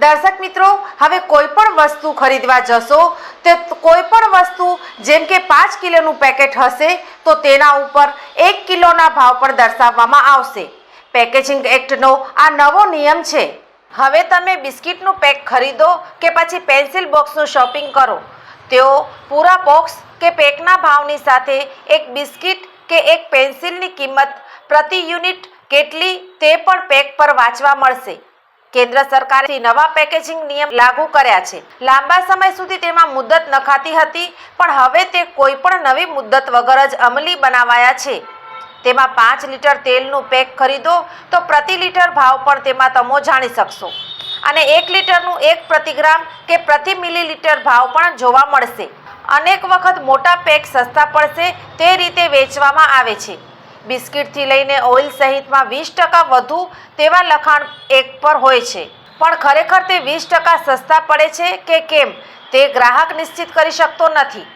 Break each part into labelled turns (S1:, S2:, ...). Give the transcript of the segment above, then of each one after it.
S1: દર્શક મિત્રો, હવે કોઈ પણ વસ્તુ ખરીદવા જશો, તે કોઈ પણ વસ્તુ, જેમ કે પાંચ કિલોનું પેકેટ હશે, તો તેના ઉપર એક કિલોના ભાવ પણ દર્શાવવામાં આવશે. પેકેજિંગ એક્ટનો આ નવો નિયમ છે. હવે તમે બિસ્કિટનું પેક ખરીદો કે પછી પેન્સિલ બોક્સનું શોપિંગ કરો. તેઓ પૂરા બોક્સ કે પેકના ભાવની સાથે એક બિસ્કિટ કે એક પેન્સિલની કિંમત પ્રતિ યુનિટ કેટલી તે પણ પેક પર વાંચવા મળશે. કેન્દ્ર સરકારે નવા પેકેજિંગ નિયમ લાગુ કર્યા છે. લાંબા સમય સુધી તેમાં મુદત નખાતી હતી, પણ હવે તે કોઈ પણ નવી મુદત વગર જ અમલી બનાવાયા છે. તેમાં પાંચ લીટર તેલનું પેક ખરીદો તો પ્રતિ લીટર ભાવ પણ તેમાં તમે જાણી શકશો. અને એક લીટરનું એક પ્રતિગ્રામ કે પ્રતિ મિલીલીટર ભાવ પણ જોવા મળશે. અનેક વખત મોટા પેક સસ્તા પડશે તે રીતે વેચવામાં આવે છે. બિસ્કિટથી લઈને ઓઇલ સહિતમાં વીસ ટકા વધુ તેવા લખાણ એક પર હોય છે. પણ ખરેખર તે વીસ ટકા સસ્તા પડે છે કે કેમ? તે ગ્રાહક નિશ્ચિત કરી શકતો નથી.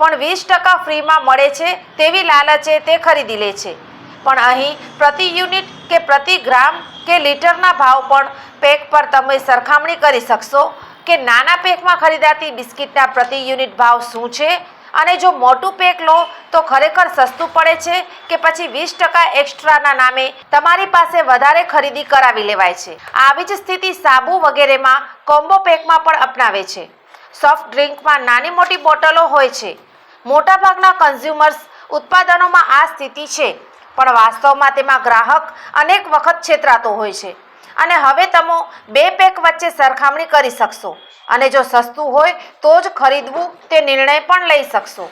S1: પણ વીસ ટકા ફ્રીમાં મળે છે તેવી લાલચે તે ખરીદી લે છે. પણ અહીં પ્રતિ યુનિટ કે પ્રતિ ગ્રામ કે લીટરના ભાવ પણ પેક પર તમે સરખામણી કરી શકશો કે નાના પેકમાં ખરીદાતી બિસ્કિટના પ્રતિ યુનિટ ભાવ શું છે? અને જો મોટું પેક લો, તો ખરેખર સસ્તું પડે છે કે પછી વીસ ટકા એક્સ્ટ્રાના નામે તમારી પાસે વધારે ખરીદી કરાવી લેવાય છે. આવી જ સ્થિતિ સાબુ વગેરેમાં કોમ્બો પેકમાં પણ અપનાવે છે. સોફ્ટ ડ્રિંકમાં નાની મોટી બોટલો હોય છે. મોટાભાગના કન્ઝ્યુમર્સ ઉત્પાદનોમાં આ સ્થિતિ છે, પણ વાસ્તવમાં તેમાં ગ્રાહક અનેક વખત છેતરાતો હોય છે. અને હવે તમે બે પેક વચ્ચે સરખામણી કરી શકશો. અને જો સસ્તું હોય, તો જ ખરીદવું, તે નિર્ણય પણ લઈ શકશો.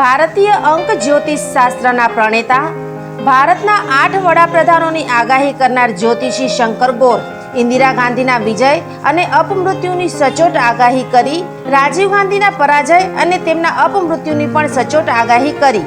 S1: ભારતીય અંક જ્યોતિષ શાસ્ત્રના પ્રણેતા, ભારતના આઠ વડાપ્રધાનોની આગાહી કરનાર જ્યોતિષી શંકર ગોર, ઇન્દિરા ગાંધીના વિજય અને અપમૃત્યુની સચોટ આગાહી કરી, રાજીવ ગાંધીના પરાજય અને તેમના અપમૃત્યુની પણ સચોટ આગાહી કરી.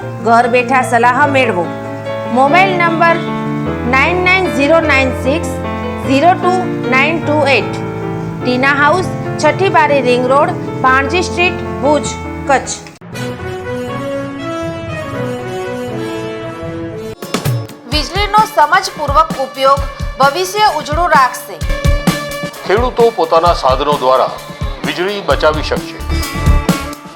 S1: ઘર બેઠા સલાહ મેળવો mobile number nine nine zero nine six zero two nine two at Tina house છઠ્ઠી બારી ring road Panji street Bhuj Kutch વીજળીનો સમજપૂર્વક ઉપયોગ ભવિષ્ય ઉજળું રાખશે
S2: ખેડૂતો પોતાના સાધનો દ્વારા વીજળી બચાવી શકશે